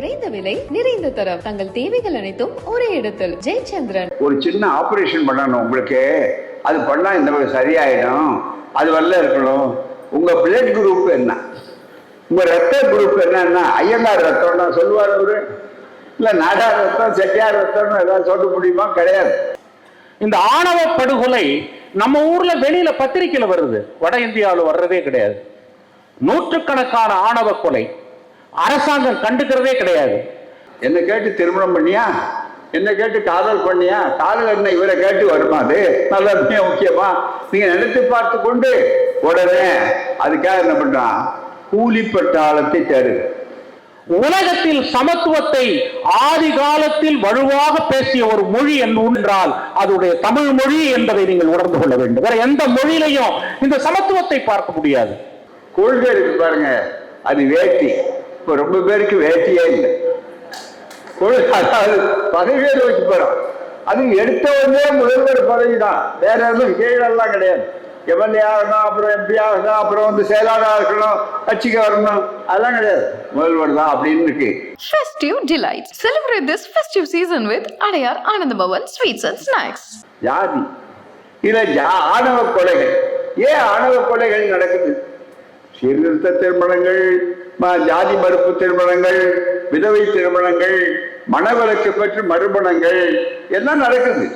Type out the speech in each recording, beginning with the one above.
குறைந்த விலை நிறைந்த தரம். தங்கள் தேவைகள் அனைத்தும் ஒரே இடத்தில். ஜெயச்சந்திரன். ஒரு சின்ன ஆபரேஷன் பண்ணணும் உங்களுக்கு. அது பண்ணா இந்த மாதிரி சரியாயிடும். அது வரல இருக்கணும். உங்க பிளட் குரூப் என்ன? உங்க ரத்த குரூப் என்னன்னா ஐயங்கார் ரத்தம்னா சொல்லுவார் அவரு இல்ல நாடார் ரத்தம் செட்டியார் ரத்தம்னு ஏதாவது சொல்ல முடியுமா? கிடையாது. இந்த ஆணவ படுகொலை நம்ம ஊர்ல வெளியில பத்திரிக்கையில வருது. வட இந்தியாவில் வர்றதே கிடையாது. நூற்றுக்கணக்கான ஆணவ கொலை. அரசாங்கம் கண்டுக்கிறதே கிடையாது. என்ன கேட்டு திருமணம் பண்ணியா? என்ன கேட்டு காதல் பண்ணியா? காதல் என்ன இவரை கேட்டு வருமா? அது நல்லதுமே முக்கியமா. நீங்க நினைத்து பார்த்து கொண்டு உடனே அதுக்காக என்ன பண்றான் கூலிப்பட்டாளத்தை தேடுது உலகத்தில் சமத்துவத்தை ஆதி காலத்தில் வலுவாக பேசிய ஒரு மொழி என்று என்றால் அதுடைய தமிழ் மொழி என்பதை நீங்கள் உணர்ந்து கொள்ள வேண்டும். வேற எந்த மொழியிலையும் இந்த சமத்துவத்தை பார்க்க முடியாது. கொள்கை இருக்கு பாருங்க. அது வேட்டி. இப்ப ரொம்ப பேருக்கு வேட்டியே இல்லை. அதாவது பதவியே வச்சு போறோம் அது எடுத்த உடனே முதல்வர் பதவி தான் வேற எதுவும் கீழெல்லாம் கிடையாது. எம்எல்ஏ ஆகணும் அப்புறம் எம்பி ஆகணும் அப்புறம் வந்து செயலாளர் இருக்கணும் கட்சிக்கு வரணும் அதெல்லாம் கிடையாது. முதல்வர் தான் அப்படின்னு இருக்கு. Festive delights. Celebrate this festive season with Adayar Anandabhavan Sweets and Snacks. ஜாதி இதுல ஜா- ஆணவ கொலைகள். ஏன் ஆணவ கொலைகள் நடக்குது? சீர்திருத்த திருமணங்கள் ஜாதி மறுப்பு திருமணங்கள் விதவை திருமணங்கள் மணவிலக்கு பெற்று மறுமணங்கள் எல்லாம் நடக்குது.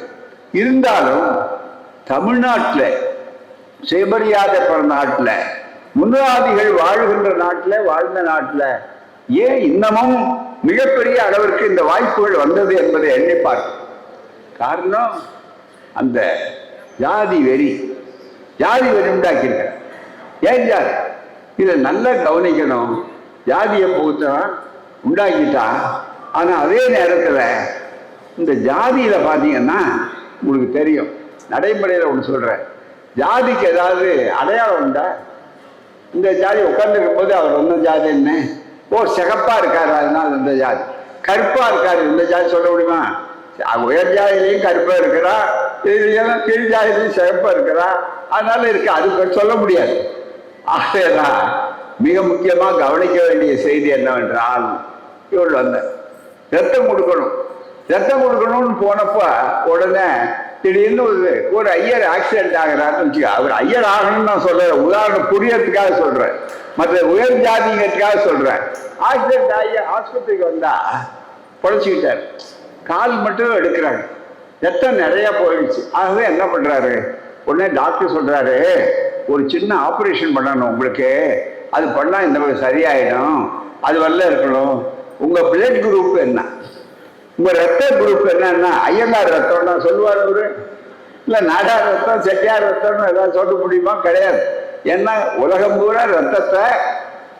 இருந்தாலும் தமிழ்நாட்டில் சுயமரியாதை பிறந்த நாட்டில் முன்னாதிகள் வாழ்கின்ற நாட்டில் வாழ்ந்த நாட்டில் ஏன் இன்னமும் மிகப்பெரிய அளவிற்கு இந்த வாய்ப்புகள் வந்தது என்பதை எண்ணி பார்க்கணும். காரணம் அந்த ஜாதி வெறி ஜாதி வெறி உண்டாக்கியிருக்க ஏன் ஜாதி? இதை நல்லா கவனிக்கணும். ஜாதியை புகுத்தான் உண்டாக்கிட்டான் ஆனால் அதே நேரத்தில் இந்த ஜாதியில் பார்த்தீங்கன்னா உங்களுக்கு தெரியும். நடைமுறையில் ஒன்று சொல்கிறேன் ஜாதிக்கு ஏதாவது அடையாளம் உண்டா? இந்த ஜாதி உட்காந்துருக்கும் போது அவர் வந்த ஜாதி என்ன? ஓ சிகப்பாக இருக்கார் அதனால் இந்த ஜாதி. கருப்பாக இருக்கார் இந்த ஜாதி சொல்ல முடியுமா? உயர் ஜாதிலையும் கருப்பாக இருக்கிறா இதுலையும் கீழ் ஜாதிலையும் சிகப்பாக இருக்கிறா அதனால இருக்கு அது சொல்ல முடியாது. ஆகையதான் மிக முக்கியமாக கவனிக்க வேண்டிய செய்தி என்னவென்றால் இவள் வந்த ரத்தம் கொடுக்கணும். ரத்தம் கொடுக்கணும்னு போனப்ப உடனே திடீர்னு ஒரு ஒரு ஐயர் ஆக்சிடென்ட் ஆகிறாருன்னு வச்சுக்க அவர் ஐயர் ஆகணும்னு நான் சொல்றேன். உதாரணம் புரியறதுக்காக சொல்றேன். மற்ற உயர் ஜாதிங்கிறதுக்காக சொல்றேன். ஆக்சிடென்ட் ஆகி ஆஸ்பத்திரிக்கு வந்தா பொழைச்சிக்கிட்டார் கால் மட்டும் எடுக்கிறாங்க ரத்தம் நிறைய போயிடுச்சு. ஆகவே என்ன பண்றாரு? உடனே டாக்டர் சொல்றாரு ஒரு சின்ன ஆப்ரேஷன் பண்ணணும் உங்களுக்கு. அது பண்ணால் இந்த மாதிரி சரியாயிடும். அது வரல இருக்கணும். உங்கள் பிளட் குரூப் என்ன? உங்கள் ரத்த குரூப் என்னன்னா ஐயங்கார் ரத்தம்னா சொல்லுவார் அவரு இல்லை நாடார் ரத்தம் செட்டியார் ரத்தம்னு ஏதாவது சொல்ல முடியுமா? கிடையாது. ஏன்னா உலகம் பூரா ரத்தத்தை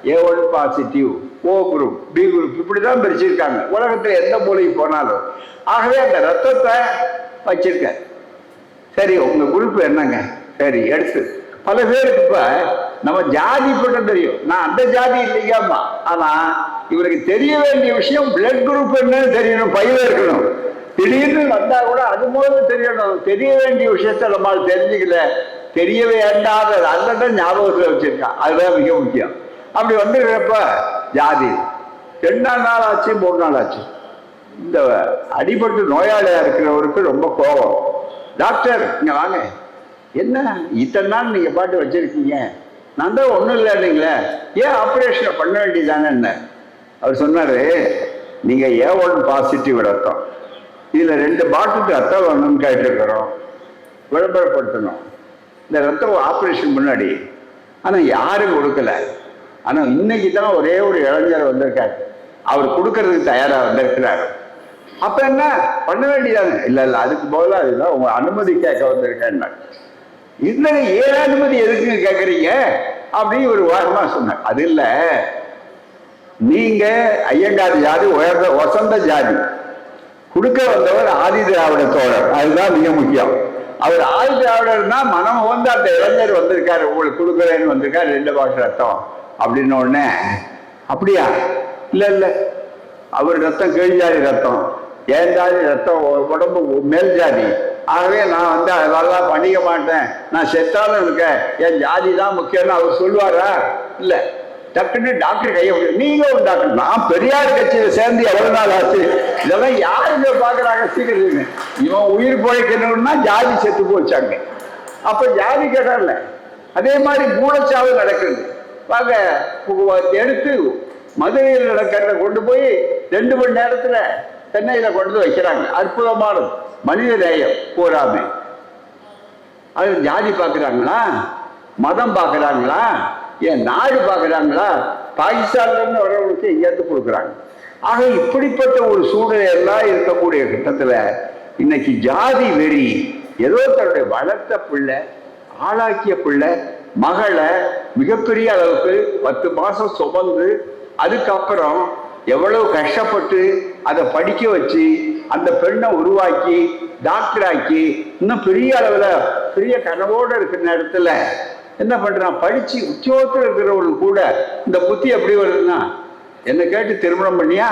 A one positive O group B group இப்படி தான் பிரிச்சிருக்காங்க. உலகத்தில் எந்த மூலைக்கு போனாலும். ஆகவே அந்த ரத்தத்தை வச்சிருக்க. சரி உங்கள் குரூப் என்னங்க? சரி எடுத்து. பல பேருக்கு இப்ப நம்ம ஜாதி மட்டும் தெரியும். நான் அந்த ஜாதி இல்லையாமா ஆனா இவருக்கு தெரிய வேண்டிய விஷயம் பிளட் குரூப் என்னன்னு தெரியணும் பயில இருக்கணும். திடீர்னு வந்தா கூட அது மூலம் தெரியணும். தெரிய வேண்டிய விஷயத்த நம்மால் தெரிஞ்சுக்கல. தெரிய வேண்டாத அல்லத ஞாபகத்தில் வச்சிருக்கான் அதுதான் மிக முக்கியம். அப்படி வந்துருக்கிறப்ப ஜாதி. ரெண்டு நாள் ஆச்சு மூணு நாள் ஆச்சு. இந்த அடிபட்டு நோயாளியா இருக்கிறவருக்கு ரொம்ப கோபம். டாக்டர் இங்க வாங்க. என்ன? இத்தனை நாள் நீங்கள் பாட்டு வச்சுருக்கீங்க. நான் தான் ஒன்றும் இல்லைன்னீங்களே ஏன் ஆப்ரேஷனை பண்ண வேண்டியதானே என்ன? அவர் சொன்னார் நீங்கள் ஏ ஒன் பாசிட்டிவ் ரத்தம் இதில் ரெண்டு பாட்டிலுக்கு ரத்தம் வேணும்னு கேட்டிருக்கிறோம். விளம்பரப்படுத்தணும். இந்த ரத்தம் ஆப்ரேஷன் முன்னாடி. ஆனால் யாரும் கொடுக்கல. ஆனால் இன்னைக்கு தான் ஒரே ஒரு இளைஞர் வந்திருக்கார். அவர் கொடுக்கறதுக்கு தயாராக வந்திருக்கிறார். அப்போ என்ன? பண்ண வேண்டியதானே இல்லை இல்லை அதுக்கு பதிலா அதுதான் உங்கள் அனுமதி கேட்க வந்திருக்கேன் இல்ல ஏன் எதுக்கு கேக்குறீங்க? அப்படின்னு ஒரு வாரமா சொன்னார். அது இல்ல. நீங்க ஐயங்கார் ஜாதி உயர்ந்த வசந்த ஜாதி. கொடுக்க வந்தவர் ஆதி திராவிட தோழர். அதுதான் மிக முக்கியம். அவர் ஆதி திராவிடர்னா மனம் வந்து அந்த இளைஞர் வந்திருக்காரு. உங்களுக்கு கொடுக்குறேன்னு வந்திருக்காரு. ரெண்டு பாஷ ரத்தம் அப்படின்னு உடனே அப்படியா? இல்ல இல்ல. அவர் ரத்தம் கீழ் ஜாதி ரத்தம். ஏன் ஜாதி? ரத்தம் உடம்பு மேல் ஜாதி. ஆகவே நான் வந்து அதெல்லாம் பண்ணிக்க மாட்டேன். நான் செத்தாலும் இருக்கேன் என் ஜாதி தான் முக்கியம்னு அவர் சொல்லுவாரா? இல்லை. டக்குன்னு டாக்டர் கையை நீங்க ஒரு டாக்டர். நான் பெரியார் கட்சியில சேர்ந்து எவ்வளவு நாள் ஆச்சு? இதெல்லாம் யாருங்க பாக்குறாங்க? சீக்கிரம் இவன் உயிர் பிழைக்கணும்னா ஜாதி செத்து போச்சாங்க. அப்ப ஜாதி கேட்டார்ல அதே மாதிரி மூலச்சாவு நடக்குது. வாங்க எடுத்து மதுரையில் நடக்கிறத கொண்டு போய் ரெண்டு மணி நேரத்துல சென்னையில் கொண்டு வந்து வைக்கிறாங்க. அற்புதமானது மனித நேயம் பூராமே. அது ஜாதி பார்க்குறாங்களா மதம் பார்க்குறாங்களா ஏன் நாடு பார்க்குறாங்களா பாகிஸ்தான்லேருந்து வரவங்களுக்கு எங்கேருந்து கொடுக்குறாங்க. ஆக இப்படிப்பட்ட ஒரு சூழ்நிலையெல்லாம் இருக்கக்கூடிய கட்டத்தில் இன்னைக்கு ஜாதி வெறி ஏதோ தன்னுடைய வளர்த்த பிள்ளை ஆளாக்கிய பிள்ளை மகளை மிகப்பெரிய அளவுக்கு பத்து மாதம் சுமந்து அதுக்கப்புறம் எவ்வளவு கஷ்டப்பட்டு அதை படிக்க வச்சு அந்த பெண்ணை உருவாக்கி டாக்டர் ஆக்கி இன்னும் பெரிய அளவில் பெரிய கனவோடு இருக்கிற நேரத்தில் என்ன பண்ணுறான் படித்து உத்தியோகத்தில் இருக்கிறவங்களுக்கு கூட இந்த புத்தி எப்படி வருதுன்னா என்னை கேட்டு திருமணம் பண்ணியா?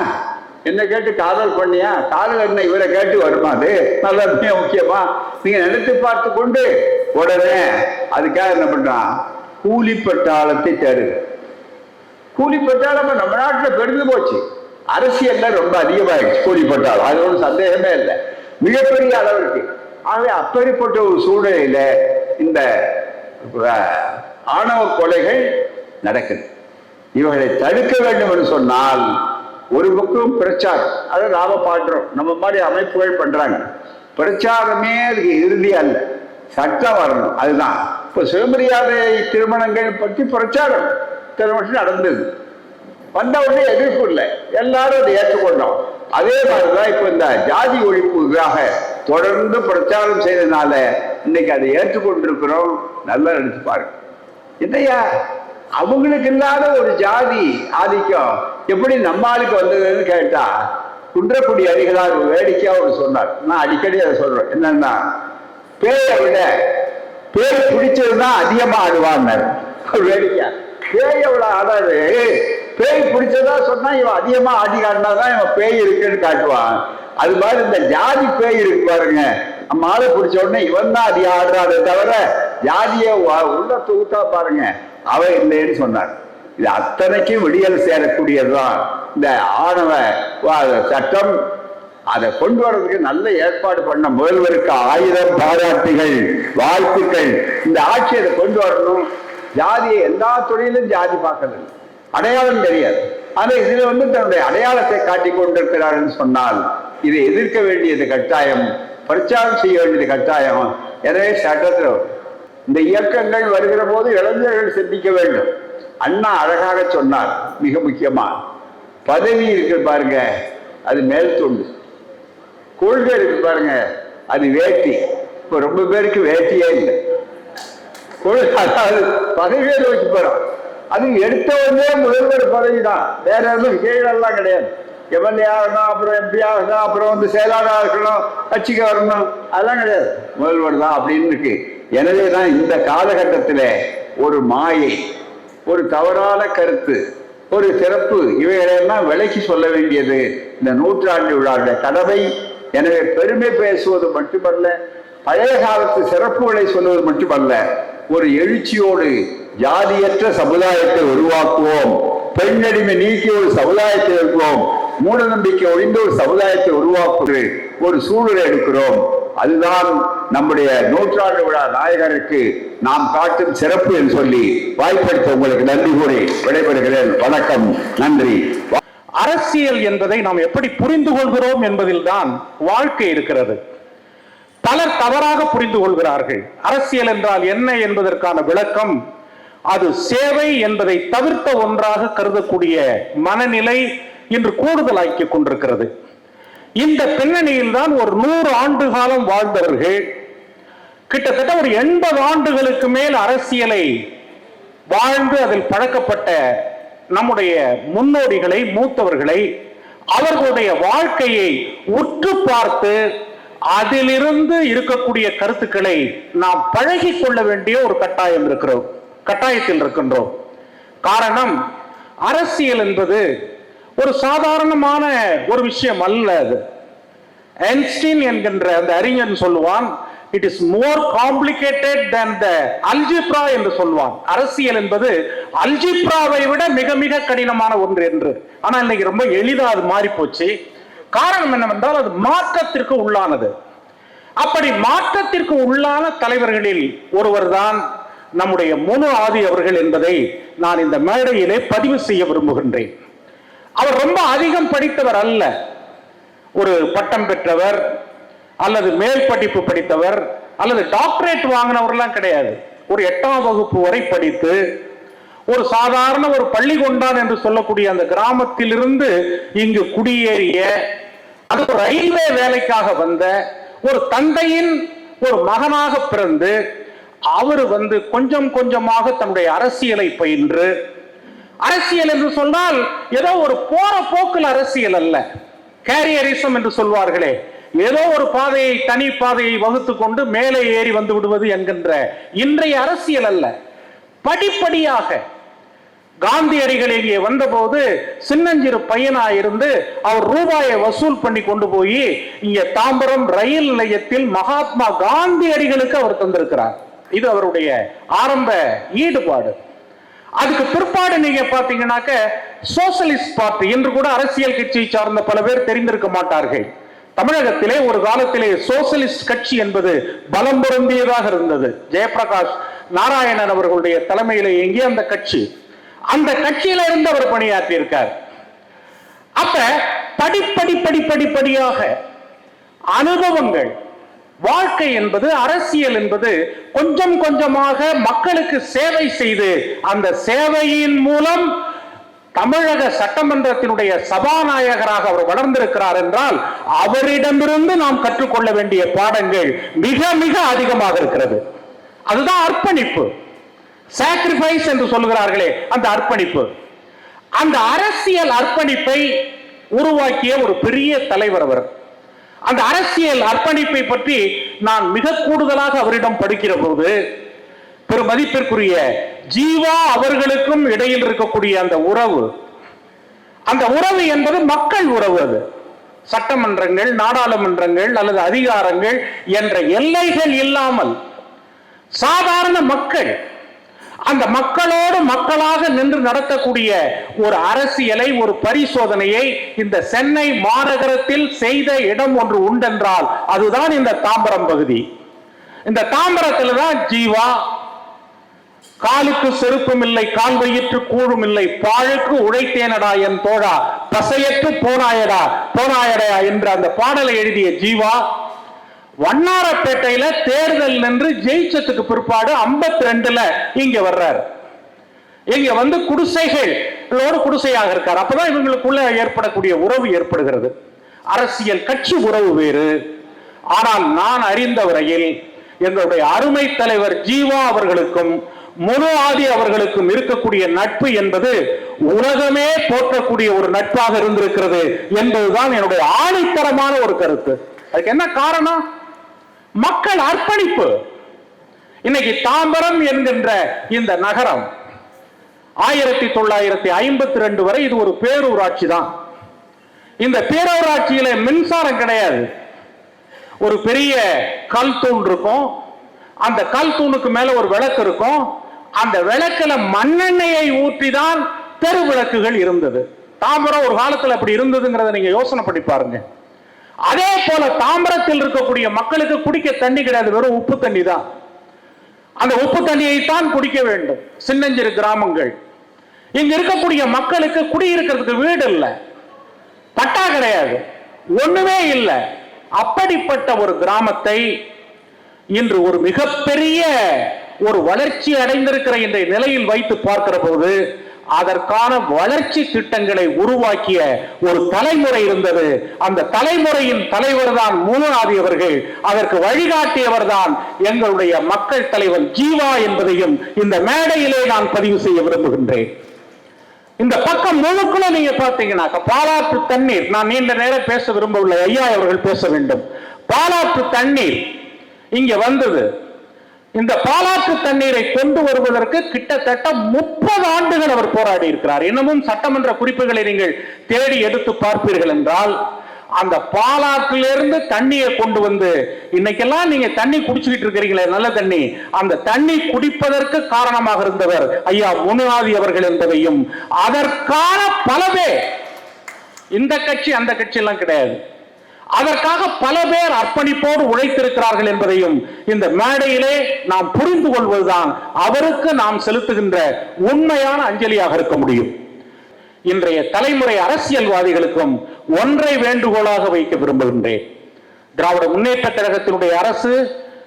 என்னை கேட்டு காதல் பண்ணியா? காதல் என்ன இவரை கேட்டு வருமா? அது நல்லதுமே முக்கியமா. நீங்க நினைத்து பார்த்து கொண்டு உடனே அதுக்காக என்ன பண்றான்? கூலிப்பட்டாளத்தை தேடுது. கூலிப்பட்டாளம் நம்ம நாட்டில் பெருந்து போச்சு. அரசியல்ல ரொம்ப அதிகமாயிடுச்சு கூலிப்பட்டாளம் அது ஒன்றும் சந்தேகமே இல்லை. மிகப்பெரிய அளவிற்கு ஆகவே அப்பேற்பட்ட ஒரு சூழ்நிலையில இந்த ஆணவ கொலைகள் நடக்குது. இவர்களை தடுக்க வேண்டும் என்று சொன்னால் ஒரு பக்கம் பிரச்சாரம் அதை நாம பாடுறோம் நம்ம மாதிரி அமைப்புகள் பண்றாங்க. பிரச்சாரமே அதுக்கு இறுதி அல்ல. சட்டம் வரணும் அதுதான். இப்போ சுயமரியாதை திருமணங்கள் பற்றி பிரச்சாரம் திருமணம் நடந்தது. வந்த உடனே எதிர்ப்பு இல்லை. எல்லாரும் அதை ஏற்றுக்கொண்டோம். அதே மாதிரிதான் இப்ப இந்த ஜாதி ஒழிப்புக்காக தொடர்ந்து பிரச்சாரம் செய்ததுனால இன்னைக்கு அதை ஏற்றுக்கொண்டிருக்கிறோம். நல்லா நினைச்சு பாருங்க. என்னையா அவங்களுக்கு இல்லாத ஒரு ஜாதி ஆதிக்கம் எப்படி நம்மளுக்கு வந்ததுன்னு கேட்டா குன்றக்குடி அடிகளார் வேடிக்கையா அவர் சொன்னார். நான் அடிக்கடி அதை சொல்றேன். என்னன்னா பேயை விட பேய் பிடிச்சதுதான் அதிகமா ஆடுவான்னு வேடிக்கை பேய் எவ்வளவு ஆடாது. பேய் பிடிச்சதா சொன்னா இவன் அதிகமா ஆடி காட்டினாதான் இவன் பேய் இருக்குன்னு காட்டுவான். அது மாதிரி இந்த ஜாதி பேய் இருக்கு பாருங்க. நம்ம பிடிச்ச உடனே இவன் தான் அதிகம் ஆடுறாரு தவிர ஜாதியை உள்ள தொகுத்தா பாருங்க. அவன் இல்லைன்னு சொன்னார் இது அத்தனைக்கும் விடியல் சேரக்கூடியதுதான். இந்த ஆணவ வா- சட்டம் அதை கொண்டு வர்றதுக்கு நல்ல ஏற்பாடு பண்ண முதல்வருக்கு ஆயிரம் பாராட்டுகள் வாழ்த்துக்கள். இந்த ஆட்சி அதை கொண்டு வரணும். ஜாதியை எல்லா துறையிலும் ஜாதி பார்க்கறது. அடையாளம் தெரியாது. ஆனா இதில் வந்து தன்னுடைய அடையாளத்தை காட்டிக் கொண்டிருக்கிறார்கள் சொன்னால் இதை எதிர்க்க வேண்டியது கட்டாயம் பிரச்சாரம் செய்ய வேண்டியது கட்டாயம். எனவே சட்டத்தில் இந்த இயக்கங்கள் வருகிற போது இளைஞர்கள் சிந்திக்க வேண்டும். அண்ணா அழகாக சொன்னார் மிக முக்கியமா. பதவி இருக்கு பாருங்க அது மேல் துண்டு. கொள்கை இருக்கு பாருங்க அது வேட்டி. இப்போ ரொம்ப பேருக்கு வேட்டியே இல்லை. கொள்கை அதாவது பதவியை நோக்கி போறோம். அது எடுத்தவனே முதல்வர் பதவி தான் வேற எதுவும் கீழெல்லாம் கிடையாது. எம்எல்ஏ ஆகணும் அப்புறம் எம்பி ஆகணும் அப்புறம் வந்து செயலாளராக இருக்கணும் கட்சிக்கு வரணும் அதெல்லாம் கிடையாது. முதல்வர் தான் அப்படின்னு இருக்கு. எனவே தான் இந்த காலகட்டத்தில் ஒரு மாயை ஒரு தவறான கருத்து ஒரு சிறப்பு இவைகளையெல்லாம் விலைக்கு சொல்ல வேண்டியது இந்த நூற்றாண்டு விழாவுடைய கடமை எனவே பெருமை பேசுவது மட்டுமல்ல பழைய காலத்து சிறப்புகளை சொல்வது மட்டுமல்ல ஒரு எழுச்சியோடு ஜாதியற்ற சமுதாயத்தை உருவாக்குவோம். பெண்ணடிமை நீக்கி ஒரு சமுதாயத்தை இருக்கிறோம் மூட நம்பிக்கை ஒழிந்த ஒரு சமுதாயத்தை உருவாக்குவது ஒரு சூழலை எடுக்கிறோம். அதுதான் நம்முடைய நூற்றாண்டு விழா நாயகருக்கு நாம் காட்டும் சிறப்பு என்று சொல்லி வாய்ப்படுத்த உங்களுக்கு நன்றி கூறி விடைபெறுகிறேன். வணக்கம். நன்றி. அரசியல் என்பதை நாம் எப்படி புரிந்து கொள்கிறோம் என்பதில் தான் வாழ்க்கை இருக்கிறது. பலர் தவறாக புரிந்து கொள்கிறார்கள். அரசியல் என்றால் என்ன என்பதற்கான விளக்கம் அது சேவை என்பதை தவிர்த்த ஒன்றாக கருதக்கூடிய மனநிலை இன்று கூடுதலாக்கி கொண்டிருக்கிறது. இந்த பின்னணியில் தான் ஒரு நூறு ஆண்டு காலம் வாழ்ந்தவர்கள் கிட்டத்தட்ட ஒரு எண்பது ஆண்டுகளுக்கு மேல் அரசியலை வாழ்ந்து அதில் பழக்கப்பட்ட நம்முடைய முன்னோடிகளை மூத்தவர்களை அவர்களுடைய வாழ்க்கையை உற்று பார்த்து அதிலிருந்து இருக்கக்கூடிய கருத்துக்களை நாம் பழகிக் கொள்ள வேண்டிய ஒரு கட்டாயம் இருக்கிறோம் கட்டாயத்தில் இருக்கின்றோம். காரணம் அரசியல் என்பது ஒரு சாதாரணமான ஒரு விஷயம் அல்ல அது. ஐன்ஸ்டீன் என்கின்ற அந்த அறிஞன் சொல்லுவான் it is more complicated than the algebra என்று சொல்வான் அரசியல் என்பது அல்ஜிப்ராவை விட மிக மிக கடினமான ஒன்று என்று. ஆனால் இன்னைக்கு ரொம்ப எளிதாக அது மாறி போச்சு காரணம் என்னவென்றால் அது மாற்றத்திற்கு உள்ளானது. அப்படி மாற்றத்திற்கு உள்ளான தலைவர்களில் ஒருவர் தான் நம்முடைய முனு ஆதி அவர்கள் என்பதை நான் இந்த மேடையிலே பதிவு செய்ய விரும்புகின்றேன். அவர் ரொம்ப அதிகம் படித்தவர் அல்ல. ஒரு பட்டம் பெற்றவர் அல்லது மேல் படிப்பு படித்தவர் அல்லது டாக்டரேட் வாங்கினவர்லாம் கிடையாது. ஒரு எட்டாம் வகுப்பு வரை படித்து ஒரு சாதாரண ஒரு பள்ளி கொண்டான் என்று சொல்லக்கூடிய அந்த கிராமத்திலிருந்து இங்கு குடியேறிய அது ஒரு ரயில்வே வேலைக்காக வந்த ஒரு தந்தையின் ஒரு மகனாக பிறந்து அவர் வந்து கொஞ்சம் கொஞ்சமாக தன்னுடைய அரசியலை பயின்று அரசியல் என்று சொன்னால் ஏதோ ஒரு போற போக்கில் அரசியல் அல்ல. கேரியரிசம் என்று சொல்வார்களே ஏதோ ஒரு பாதையை தனி பாதையை வகுத்து கொண்டு மேலே ஏறி வந்து விடுவது என்கின்ற இன்றைய அரசியல் அல்ல. படிப்படியாக காந்தியடிகள் இங்கே வந்தபோது சின்னஞ்சிறு பையனா இருந்து அவர் ரூபாயை வசூல் பண்ணி கொண்டு போய் இங்க தாம்பரம் ரயில் நிலையத்தில் மகாத்மா காந்தியடிகளுக்கு அவர் தந்திருக்கிறார். இது அவருடைய ஆரம்ப ஈடுபாடு. அதுக்கு பிற்பாடு நீங்க பாத்தீங்கன்னாக்க சோசலிஸ்ட் பார்ட்டி என்று கூட அரசியல் கட்சியை சார்ந்த பல பேர் தெரிந்திருக்க மாட்டார்கள். தமிழகத்திலே ஒரு காலத்திலே சோசலிஸ்ட் கட்சி என்பது பலம் பொருந்தியதாக இருந்தது. ஜெயபிரகாஷ் நாராயணன் அவர்களுடைய தலைமையில இயங்கிய அந்த கட்சி. அந்த கட்சியில இருந்து அவர் பணியாற்றி இருக்கார் அப்ப படிப்படி படிப்படிப்படியாக அனுபவங்கள் வாழ்க்கை என்பது அரசியல் என்பது கொஞ்சம் கொஞ்சமாக மக்களுக்கு சேவை செய்து அந்த சேவையின் மூலம் தமிழக சட்டமன்றத்தினுடைய சபாநாயகராக அவர் வளர்ந்திருக்கிறார் என்றால் அவரிடமிருந்து நாம் கற்றுக்கொள்ள வேண்டிய பாடங்கள் மிக மிக அதிகமாக இருக்கிறது. அதுதான் அர்ப்பணிப்பு. சாக்ரிஃபைஸ் என்று சொல்லுகிறார்களே அந்த அர்ப்பணிப்பு. அந்த அரசியல் அர்ப்பணிப்பை உருவாக்கிய ஒரு பெரிய தலைவர் அவர். அந்த அரசியல் அர்ப்பணிப்பை பற்றி நான் மிக கூடுதலாக அவரிடம் படிக்கிற போது பெரும் மதிப்பிற்குரிய ஜீவா அவர்களுக்கும் இடையில் இருக்கக்கூடிய அந்த உறவு அந்த உறவு என்பது மக்கள் உறவு அது. சட்டமன்றங்கள் நாடாளுமன்றங்கள் அல்லது அதிகாரங்கள் என்ற எல்லைகள் இல்லாமல் சாதாரண மக்கள் அந்த மக்களோடு மக்களாக நின்று நடத்தக்கூடிய ஒரு அரசியலை ஒரு பரிசோதனையை இந்த சென்னை மாநகரத்தில் செய்த இடம் ஒன்று உண்டென்றால் அதுதான் இந்த தாம்பரம் பகுதி. இந்த தாம்பரத்தில் தான் ஜீவா காலுக்கு செருப்பும் இல்லை கால் வயிற்று கூழும் இல்லை பாழுக்கு உழைத்தேனடா என் தோழா பசையற்று போனாயடா போனாயடா என்ற அந்த பாடலை எழுதிய ஜீவா வண்ணாரப்பேட்டையில தேர்தல் நின்று ஜெயிச்சதுக்கு பிற்பாடு 52 ரெண்டுல இங்க வர்றார். இங்க வந்து குடிசைகள் குடிசையாக இருக்கார். அப்பதான் இவங்களுக்குள்ள ஏற்படக்கூடிய உறவு ஏற்படுகிறது. அரசியல் கட்சி உறவு வேறு. ஆனால் நான் அறிந்த வரையில் எங்களுடைய அருமை தலைவர் ஜீவா அவர்களுக்கும் முழு ஆதி அவர்களுக்கும் இருக்கக்கூடிய நட்பு என்பது உலகமே போற்றக்கூடிய ஒரு நட்பாக இருந்திருக்கிறது என்பதுதான் என்னுடைய ஆணித்தரமான ஒரு கருத்து. அதுக்கு என்ன காரணம்? மக்கள் அர்ப்பணிப்பு. இன்னைக்கு தாம்பரம் என்கின்ற இந்த நகரம் ஆயிரத்தி தொள்ளாயிரத்தி ஐம்பத்தி ரெண்டு வரை இது ஒரு பேரூராட்சி தான். இந்த பேரூராட்சியில மின்சாரம் கிடையாது. ஒரு பெரிய கல் தூண் இருக்கும். அந்த கல் தூணுக்கு மேல ஒரு விளக்கு இருக்கும். அந்த விளக்குல மண்ணெண்ணெயை ஊற்றி தான் தெரு விளக்குகள் இருந்தது. தாம்பரம் ஒரு காலத்தில் அப்படி இருந்ததுங்கிறத நீங்க யோசனை பண்ணி பாருங்க. அதே போல தாம்பரத்தில் இருக்கக்கூடிய மக்களுக்கு குடிக்க தண்ணி கிடையாது வெறும் உப்பு தண்ணி தான். அந்த உப்பு தண்ணியை தான் குடிக்க வேண்டும் சின்னஞ்சிறு கிராமங்கள். இங்க இருக்கக்கூடிய மக்களுக்கு குடியிருக்கிறதுக்கு வீடு இல்லை பட்டா கிடையாது ஒண்ணுமே இல்லை. அப்படிப்பட்ட ஒரு கிராமத்தை இன்று ஒரு மிகப்பெரிய ஒரு வளர்ச்சி அடைந்திருக்கிற இன்றைய நிலையில் வைத்து பார்க்கிற போது அதற்கான வளர்ச்சி திட்டங்களை உருவாக்கிய ஒரு தலைமுறை இருந்தது. அந்த தலைமுறையின் தலைவர் தான் மூலநாதி அவர்கள். அதற்கு வழிகாட்டியவர் தான் எங்களுடைய மக்கள் தலைவர் ஜீவா என்பதையும் இந்த மேடையிலே நான் பதிவு செய்ய விரும்புகின்றேன். இந்த பக்கம் முழுக்குள்ள நீங்க பாத்தீங்கன்னாக்க பாலாற்று தண்ணீர் நான் நீண்ட நேரம் பேச விரும்பவில்லை ஐயா அவர்கள் பேச வேண்டும். பாலாற்று தண்ணீர் இங்க வந்தது. இந்த பாலாற்று தண்ணீரை கொண்டு வருவதற்கு கிட்டத்தட்ட முப்பது ஆண்டுகள் அவர் போராடி இருக்கிறார். இன்னமும் சட்டமன்ற குறிப்புகளை நீங்கள் தேடி எடுத்து பார்ப்பீர்கள் என்றால் அந்த பாலாற்றிலிருந்து தண்ணியை கொண்டு வந்து இன்னைக்கெல்லாம் நீங்க தண்ணி குடிச்சுக்கிட்டு இருக்கிறீங்களே நல்ல தண்ணி. அந்த தண்ணி குடிப்பதற்கு காரணமாக இருந்தவர் ஐயா முனுநாதி அவர்கள் என்பதையும் அதற்கான பல பேர் இந்த கட்சி அந்த கட்சி எல்லாம் கிடையாது. அதற்காக பல பேர் அர்ப்பணிப்போடு உழைத்திருக்கிறார்கள் என்பதையும் இந்த மேடையிலே நாம் புரிந்து கொள்வதுதான் அவருக்கு நாம் செலுத்துகின்ற உண்மையான அஞ்சலியாக இருக்க முடியும். இன்றைய தலைமுறை அரசியல்வாதிகளுக்கும் ஒன்றை வேண்டுகோளாக வைக்க விரும்புகின்றேன். திராவிட முன்னேற்ற கழகத்தினுடைய அரசு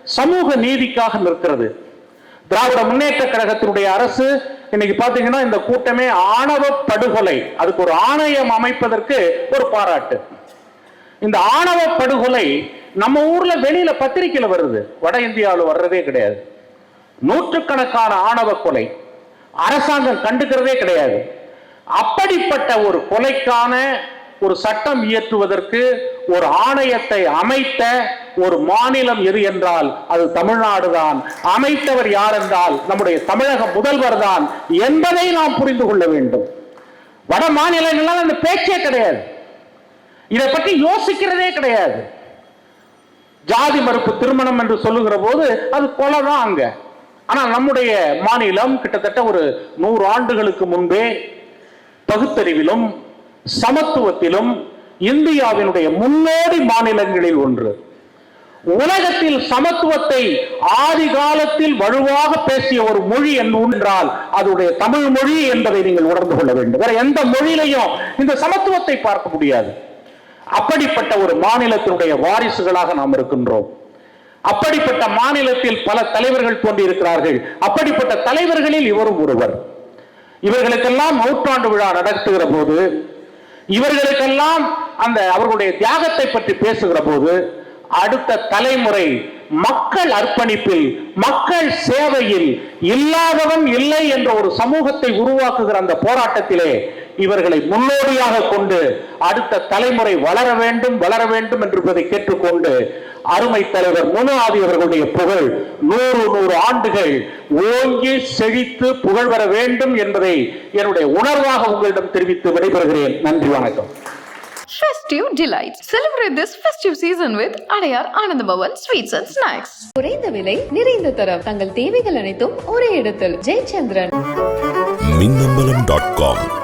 சமூக நீதிக்காக நிற்கிறது. திராவிட முன்னேற்ற கழகத்தினுடைய அரசு இன்னைக்கு பாத்தீங்கன்னா இந்த கூட்டமே ஆணவ படுகொலை அதுக்கு ஒரு ஆணையம் அமைப்பதற்கு ஒரு பாராட்டு. இந்த ஆணவ படுகொலை நம்ம ஊர்ல வெளியில பத்திரிக்கையில வருது. வட இந்தியாவில் வர்றதே கிடையாது. நூற்றுக்கணக்கான ஆணவ கொலை அரசாங்கம் கண்டுக்கிறதே கிடையாது. அப்படிப்பட்ட ஒரு கொலைக்கான ஒரு சட்டம் இயற்றுவதற்கு ஒரு ஆணையத்தை அமைத்த ஒரு மாநிலம் எது என்றால் அது தமிழ்நாடு தான். அமைத்தவர் யார் என்றால் நம்முடைய தமிழக முதல்வர் தான் என்பதை நாம் புரிந்து கொள்ள வேண்டும். வட மாநிலங்கள்லாம் அந்த பேச்சே கிடையாது. இதை பற்றி யோசிக்கிறதே கிடையாது. ஜாதி மறுப்பு திருமணம் என்று சொல்லுகிற போது அது கொலை தான் அங்க. ஆனால் நம்முடைய மாநிலம் கிட்டத்தட்ட ஒரு நூறு ஆண்டுகளுக்கு முன்பே பகுத்தறிவிலும் சமத்துவத்திலும் இந்தியாவினுடைய முன்னோடி மாநிலங்களில் ஒன்று. உலகத்தில் சமத்துவத்தை ஆதி காலத்தில் வலுவாக பேசிய ஒரு மொழி என்றால் அதனுடைய தமிழ் மொழி என்பதை நீங்கள் உணர்ந்து கொள்ள வேண்டும். வேற எந்த மொழியிலையும் இந்த சமத்துவத்தை பார்க்க முடியாது. அப்படிப்பட்ட ஒரு மாநிலத்தினுடைய வாரிசுகளாக நாம் இருக்கின்றோம். அப்படிப்பட்ட மாநிலத்தில் பல தலைவர்கள் தோன்றியிருக்கிறார்கள். அப்படிப்பட்ட தலைவர்களில் இவரும் ஒருவர். இவர்களுக்கெல்லாம் நூற்றாண்டு விழா நடத்துகிற போது இவர்களுக்கெல்லாம் அந்த அவர்களுடைய தியாகத்தை பற்றி பேசுகிற போது அடுத்த தலைமுறை மக்கள் அர்ப்பணிப்பில் மக்கள் சேவையில் இல்லாதவன் இல்லை என்ற ஒரு சமூகத்தை உருவாக்குகிற அந்த போராட்டத்திலே இவர்களை முன்னோடியாக கொண்டு அடுத்த தலைமுறை வளர வேண்டும் வளர வேண்டும் என்பதை கேட்டுக்கொண்டு அருமை தலைவர் முனு ஆதி அவர்களுடைய புகழ் நூறு நூறு ஆண்டுகள் ஓங்கி செழித்து புகழ் வர வேண்டும் என்பதை என்னுடைய உணர்வாக உங்களிடம் தெரிவித்து விடைபெறுகிறேன். நன்றி வணக்கம். Festive delights. Celebrate this festive season with Adayar Anandabhavan Sweets and Snacks. குறைந்த விலை நிறைந்த தரம். தங்கள் தேவைகள் அனைத்தும் ஒரே இடத்தில். ஜெயச்சந்திரன். Minnambalam dot com